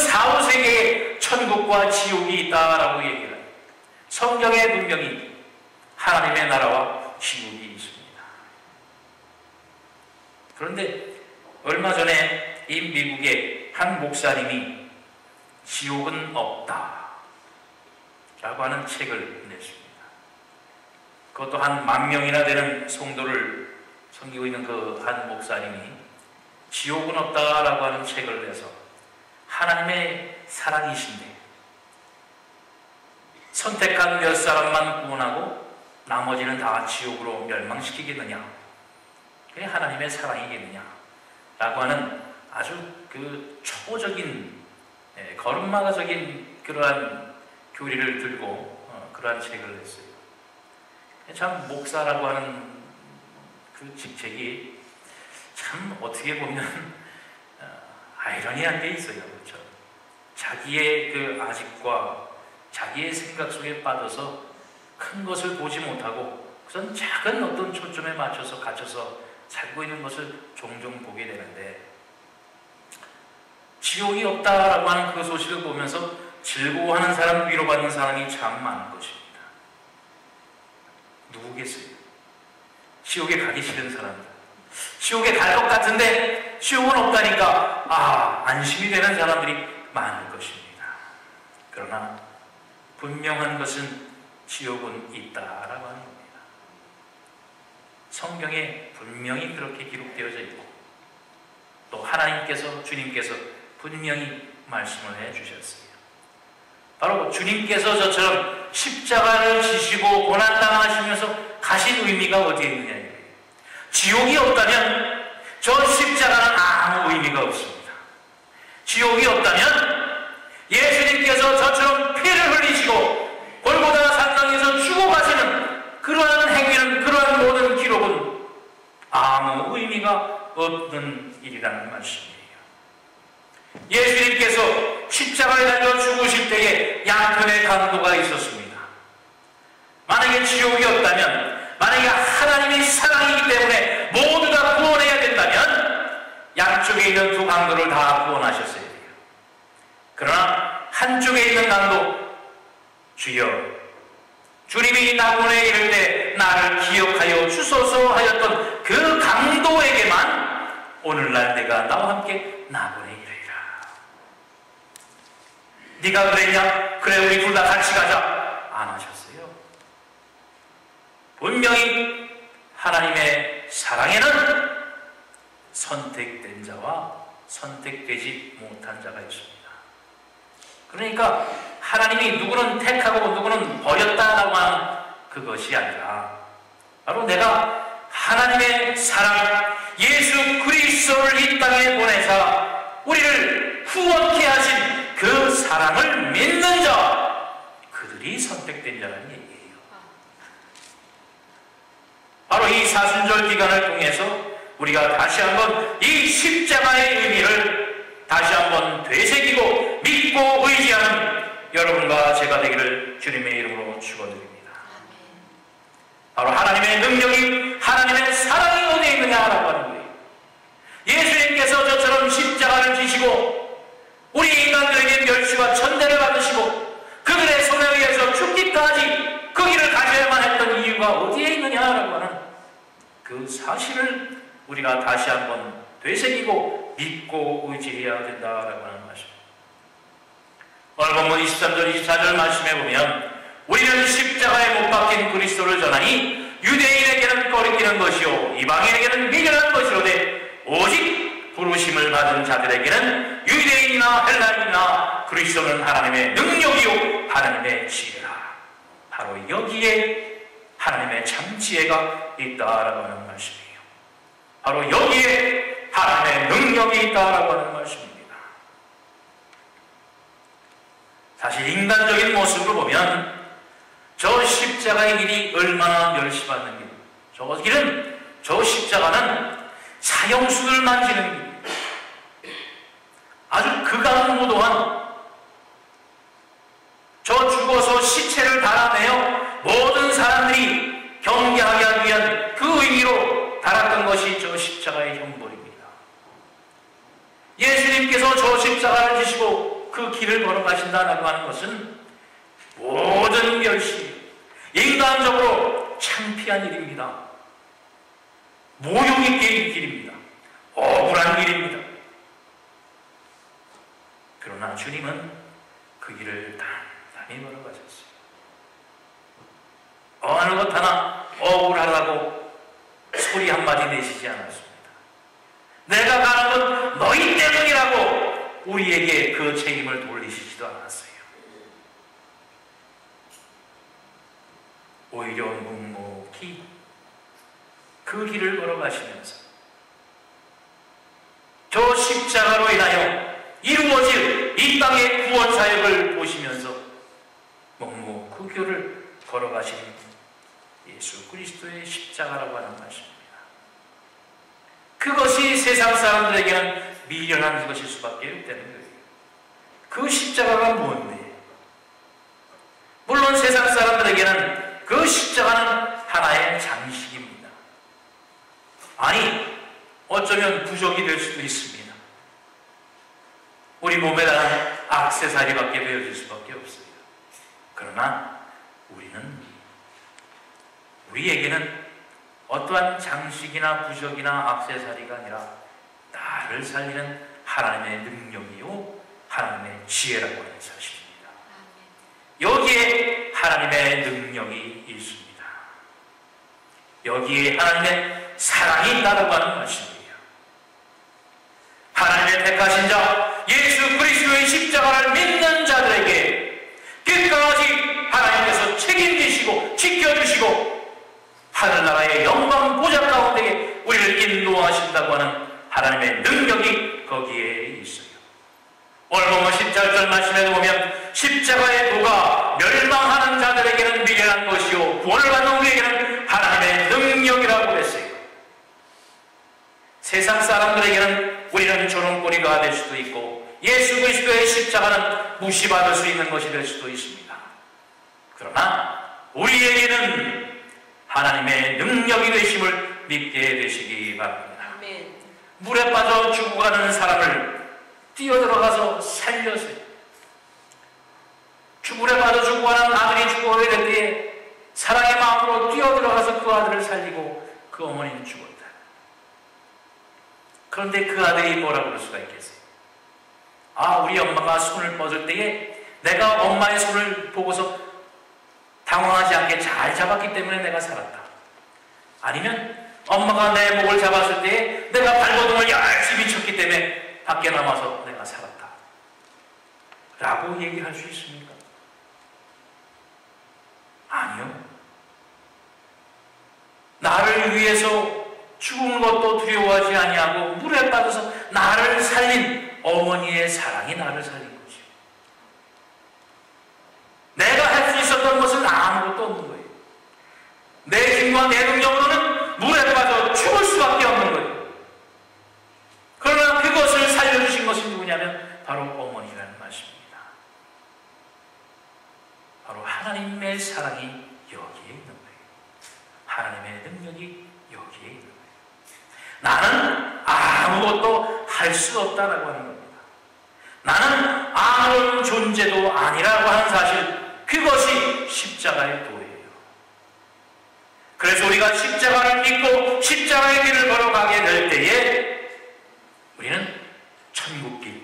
사후세계에 천국과 지옥이 있다라고 얘기해요. 성경에 분명히 하나님의 나라와 지옥이 있습니다. 그런데 얼마 전에 이 미국의 한 목사님이 지옥은 없다 라고 하는 책을 냈습니다. 그것도 한 만 명이나 되는 성도를 섬기고 있는 그 한 목사님이 지옥은 없다라고 하는 책을 내서 하나님의 사랑이신데 선택한 몇 사람만 구원하고 나머지는 다 지옥으로 멸망시키겠느냐? 그게 하나님의 사랑이겠느냐? 라고 하는 아주 그 초보적인 예, 걸음마가적인 그러한 교리를 들고 어, 그러한 책을 냈어요. 참 목사라고 하는 그 직책이 참 어떻게 보면 어, 아이러니한 게 있어요. 그렇죠? 자기의 그 아집과 자기의 생각 속에 빠져서 큰 것을 보지 못하고 우선 작은 어떤 초점에 맞춰서 갇혀서 살고 있는 것을 종종 보게 되는데 지옥이 없다라고 하는 그 소식을 보면서 즐거워하는 사람, 위로받는 사람이 참 많은 것입니다. 누구겠어요? 지옥에 가기 싫은 사람들. 지옥에 갈 것 같은데 지옥은 없다니까 아 안심이 되는 사람들이 많을 것입니다. 그러나 분명한 것은 지옥은 있다라고 하는 겁니다. 성경에 분명히 그렇게 기록되어져 있고 또 하나님께서 주님께서 분명히 말씀을 해 주셨어요. 바로 주님께서 저처럼 십자가를 지시고 고난 당하시면서 가신 의미가 어디에 있느냐 지옥이 없다면 저 십자가는 아무 의미가 없습니다. 지옥이 없다면 예수님께서 저처럼 피를 흘리시고 골고다 산강에서 죽어가시는 그러한 행위는 그러한 모든 기록은 아무 의미가 없는 일이라는 말씀이에요. 예수님께서 십자가에 달려 죽으실 때에 양편의 강도가 있었습니다. 만약에 지옥이 없다면 만약에 하나님이 사랑이기 때문에 모두 다 구원해야 된다면 양쪽에 있는 두 강도를 다 구원하셨어야 돼요. 그러나 한쪽에 있는 강도 주여 주님이 나군에 이를 때 나를 기억하여 주소서 하였던 그 강도에게만 오늘날 내가 나와 함께 나군에 이르리라. 네가 그랬냐? 그래 우리 둘 다 같이 가자. 안 하셨어. 분명히 하나님의 사랑에는 선택된 자와 선택되지 못한 자가 있습니다. 그러니까 하나님이 누구는 택하고 누구는 버렸다라고 하는 그것이 아니라 바로 내가 하나님의 사랑 예수 그리스도를 이 땅에 보내사 우리를 후원케 하신 그 사랑을 믿는 자 그들이 선택된 자라는 얘기 바로 이 사순절 기간을 통해서 우리가 다시 한번 이 십자가의 의미를 다시 한번 되새기고 믿고 의지하는 여러분과 제가 되기를 주님의 이름으로 축원드립니다. 바로 하나님의 능력이 하나님의 사랑이 어디에 있느냐라고 하는 거예요. 예수님께서 저처럼 십자가를 지시고 우리 인간들에게 멸시와 천대를 받으시고 그들의 손에 의해서 죽기까지 그 길을 가셔야만 했던 이유가 어디에 있느냐라고 하는 그 사실을 우리가 다시 한번 되새기고 믿고 의지해야 된다라고 하는 말씀. 오늘 본문 23절 24절 말씀해 보면 우리는 십자가에 못 박힌 그리스도를 전하니 유대인에게는 꺼리끼는 것이요 이방인에게는 미련한 것이로되 오직 부르심을 받은 자들에게는 유대인이나 헬라인이나 그리스도는 하나님의 능력이요 하나님의 지혜라 바로 여기에 하나님의 참 지혜가 있다라고 하는 말씀이에요. 바로 여기에 하나님의 능력이 있다라고 하는 말씀입니다. 사실 인간적인 모습으로 보면 저 십자가의 길이 얼마나 멸시받는 길. 저 길은 저 십자가는 사형수를 만지는 길. 아주 극악무도한 저 죽어서 시체를 달아내어 달았던 것이 저 십자가의 형벌입니다. 예수님께서 저 십자가를 지시고 그 길을 걸어가신다라고 하는 것은 모든 멸시, 인간적으로 창피한 일입니다. 모욕 있게 길입니다. 억울한 길입니다. 그러나 주님은 그 길을 단단히 걸어가셨어요. 어느 것 하나 억울하다고 소리 한마디 내시지 않았습니다. 내가 가는 건 너희 때문이라고 우리에게 그 책임을 돌리시지도 않았어요. 오히려 묵묵히 그 길을 걸어가시면서 저 십자가로 인하여 이루어질 이 땅의 구원 사역을 보시면서 묵묵 그 길을 걸어가시는 예수 그리스도의 십자가라고 하는 것입니다. 그것이 세상 사람들에게는 미련한 것일 수밖에 없다는 거예요. 그 십자가가 뭔데? 물론 세상 사람들에게는 그 십자가는 하나의 장식입니다. 아니, 어쩌면 부적이 될 수도 있습니다. 우리 몸에다가 악세사리밖에 배어질 수밖에 없어요. 그러나 우리는 우리에게는 어떠한 장식이나 부적이나 악세사리가 아니라 나를 살리는 하나님의 능력이요 하나님의 지혜라고 하는 사실입니다. 여기에 하나님의 능력이 있습니다. 여기에 하나님의 사랑이 있다고 하는 것입니다. 하나님의 택하신 자 예수 그리스도의 십자가를 믿는 자들에게 끝까지 하나님께서 책임지시고 지켜주시고 하늘나라의 영광 보좌 가운데 우리를 인도하신다고 하는 하나님의 능력이 거기에 있어요. 오늘 보면 10절 말씀에 보면 십자가의 도가 멸망하는 자들에게는 미련한 것이요 구원을 받는 우리에게는 하나님의 능력이라고 했어요. 세상 사람들에게는 우리는 조롱거리가 될 수도 있고 예수 그리스도의 십자가는 무시받을 수 있는 것이 될 수도 있습니다. 그러나 우리에게는 하나님의 능력이 되심을 믿게 되시기 바랍니다. 아멘. 물에 빠져 죽어가는 사람을 뛰어들어가서 살려서요. 물에 빠져 죽어가는 아들이 죽어야 될 때에 사랑의 마음으로 뛰어들어가서 그 아들을 살리고 그 어머니는 죽었다. 그런데 그 아들이 뭐라고 그럴 수가 있겠어요? 아, 우리 엄마가 손을 뻗을 때에 내가 엄마의 손을 보고서 당황하지 않게 잘 잡았기 때문에 내가 살았다. 아니면 엄마가 내 목을 잡았을 때 내가 발버둥을 열심히 쳤기 때문에 밖에 남아서 내가 살았다. 라고 얘기할 수 있습니까? 아니요. 나를 위해서 죽은 것도 두려워하지 아니하고 물에 빠져서 나를 살린 어머니의 사랑이 나를 살린 수 있었던 것은 아무것도 없는 거예요. 내 힘과 내 능력으로는 물에 빠져 죽을 수밖에 없는 거예요. 그러나 그것을 살려주신 것이 누구냐면 바로 어머니라는 말씀입니다. 바로 하나님의 사랑이 여기에 있는 거예요. 하나님의 능력이 여기에 있는 거예요. 나는 아무것도 할 수 없다라고 하는 겁니다. 나는 아무런 존재도 아니라고 하는 사실, 그것이 십자가의 도예요. 그래서 우리가 십자가를 믿고 십자가의 길을 걸어가게 될 때에 우리는 천국길,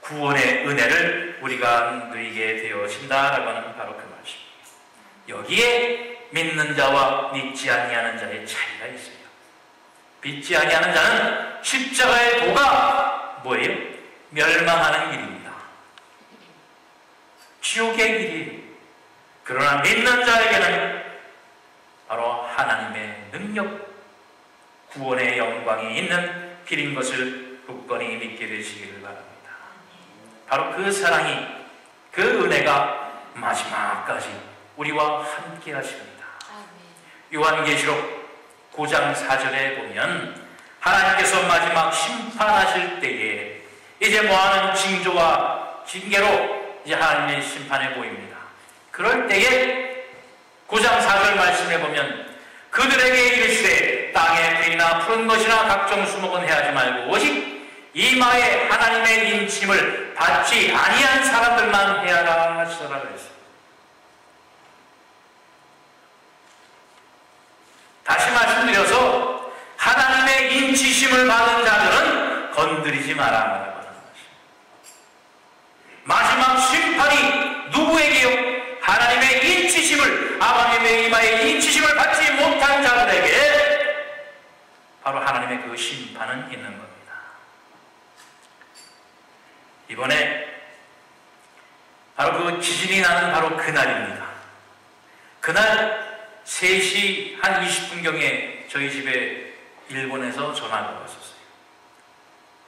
구원의 은혜를 우리가 누리게 되어진다라고 하는 바로 그 말씀입니다. 여기에 믿는 자와 믿지 아니하는 자의 차이가 있습니다. 믿지 아니하는 자는 십자가의 도가 뭐예요? 멸망하는 길입니다. 지옥의 길이에요. 그러나 믿는 자에게는 바로 하나님의 능력, 구원의 영광이 있는 길인 것을 굳건히 믿게 되시기를 바랍니다. 바로 그 사랑이, 그 은혜가 마지막까지 우리와 함께 하십니다. 요한계시록 9장 4절에 보면 하나님께서 마지막 심판하실 때에 이제 뭐하는 징조와 징계로 이제 하나님의 심판해 보입니다. 그럴 때에 9장 4절 말씀해 보면 그들에게 이르시되 땅에 풀이나 푸른 것이나 각종 수목은 해하지 말고 오직 이마에 하나님의 인침을 받지 아니한 사람들만 해야라 하시더라 그랬어요. 다시 말씀드려서 하나님의 인치심을 받은 자들은 건드리지 말아라고 하는 것입니다. 마지막 심판이 누구에게요? 하나님의 인치심을 아버님의 이마에 인치심을 받지 못한 자들에게 바로 하나님의 그 심판은 있는 겁니다. 이번에 바로 그 지진이 나는 바로 그날입니다. 그날 3시 한 20분경에 저희 집에 일본에서 전화가 왔었어요.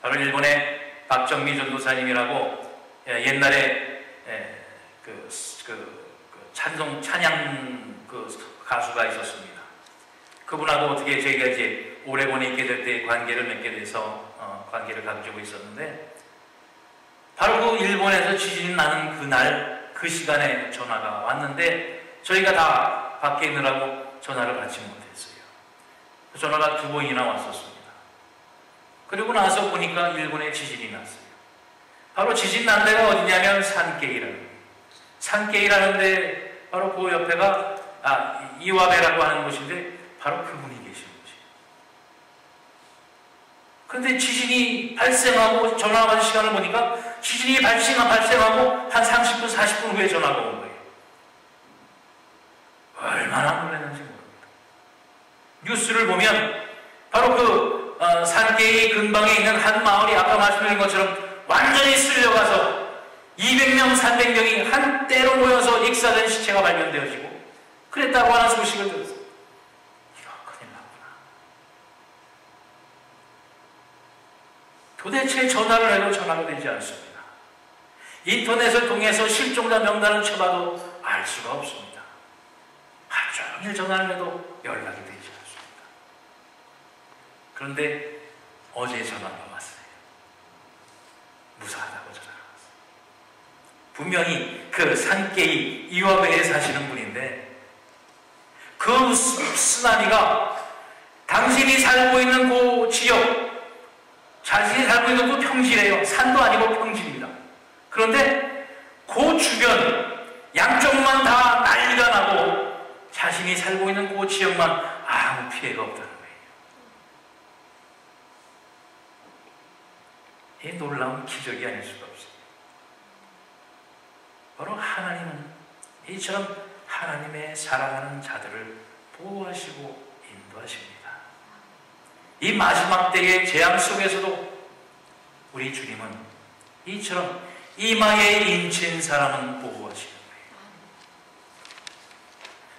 바로 일본의 박정미 전도사님이라고 예, 옛날에 예, 그, 그, 그 찬송 찬양 그 가수가 있었습니다. 그분하고 어떻게 저희가 이제 오레곤에 있게 될 때 관계를 맺게 돼서 어, 관계를 가지고 있었는데 바로 그 일본에서 지진이 나는 그날 그 시간에 전화가 왔는데 저희가 다 밖에 있느라고 전화를 받지 못했어요. 전화가 두 번이나 왔었습니다. 그리고 나서 보니까 일본에 지진이 났어요. 바로 지진 난 데가 어디냐면 산케이라는 산케이라는데 바로 그 옆에가 아, 이와베라고 하는 곳인데 바로 그분이 계신 곳이에요. 그런데 지진이 발생하고 전화가 받은 시간을 보니까 지진이 발생하, 발생하고 한 30분, 40분 후에 전화가 온 거예요. 얼마나 놀랐는지 모릅니다. 뉴스를 보면 바로 그 어, 산계의 근방에 있는 한 마을이 아까 말씀드린 것처럼 완전히 쓸려가서 200명, 300명이 한때로 모여서 익사된 시체가 발견되어지고 그랬다고 하는 소식을 들었어요. 이거 큰일 났구나. 도대체 전화를 해도 전화가 되지 않습니다. 인터넷을 통해서 실종자 명단을 쳐봐도 알 수가 없습니다. 하루 종일 전화를 해도 연락이 되지 않습니다. 그런데 어제 전화가 왔어요. 무사하다고 전화가 왔어요. 분명히 그 산케이 이화배에 사시는 분인데 그 쓰나미가 당신이 살고 있는 그 지역 자신이 살고 있는 그 평지래요. 산도 아니고 평지입니다. 그런데 그 주변 양쪽만 다 난리가 나고 자신이 살고 있는 그 지역만 아무 피해가 없다는 거예요. 이 놀라운 기적이 아닐 수가 없어요. 바로 하나님은 이처럼 하나님의 사랑하는 자들을 보호하시고 인도하십니다. 이 마지막 때의 재앙 속에서도 우리 주님은 이처럼 이마에 인친 사람은 보호하시는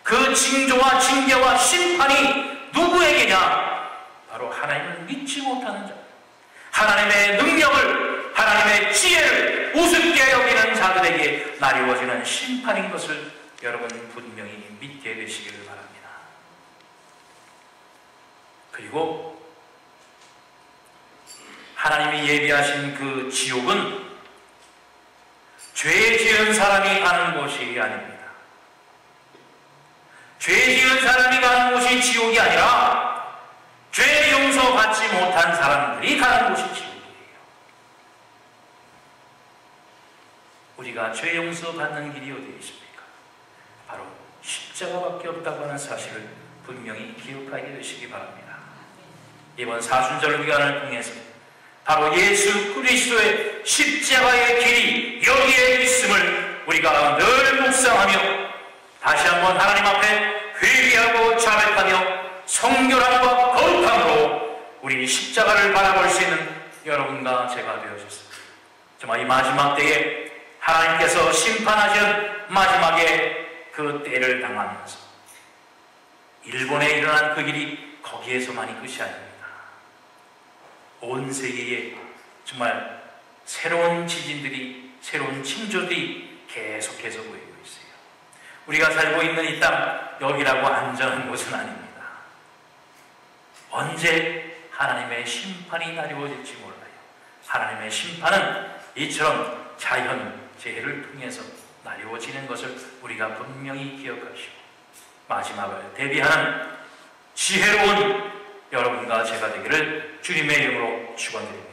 거예요. 그 징조와 징계와 심판이 누구에게냐? 바로 하나님을 믿지 못하는 자. 하나님의 능력을, 하나님의 지혜를 우습게 여기는 자들에게 나리워지는 심판인 것을 여러분 분명히 믿게 되시기를 바랍니다. 그리고 하나님이 예비하신 그 지옥은 죄 지은 사람이 가는 곳이 아닙니다. 죄 지은 사람이 가는 곳이 지옥이 아니라 죄 용서받지 못한 사람들이 가는 곳이 지옥이에요. 우리가 죄 용서받는 길이 어디에 있습니까? 바로 십자가밖에 없다고 하는 사실을 분명히 기억하게 되시기 바랍니다. 이번 사순절 기간을 통해서 바로 예수 그리스도의 십자가의 길이 여기에 있음을 우리가 늘 묵상하며 다시 한번 하나님 앞에 회개하고 자백하며 성결함과 거룩함으로 우리 십자가를 바라볼 수 있는 여러분과 제가 되어졌습니다. 정말 이 마지막 때에 하나님께서 심판하신 마지막에 그 때를 당하면서 일본에 일어난 그 일이 거기에서만이 끝이 아닙니다. 온 세계에 정말 새로운 지진들이, 새로운 징조들이 계속해서 보이고 있어요. 우리가 살고 있는 이 땅, 여기라고 안전한 곳은 아닙니다. 언제 하나님의 심판이 나리워질지 몰라요. 하나님의 심판은 이처럼 자연 재해를 통해서 나리워지는 것을 우리가 분명히 기억하시고 마지막을 대비하는 지혜로운 여러분과 제가 되기를 주님의 이름으로 축원드립니다.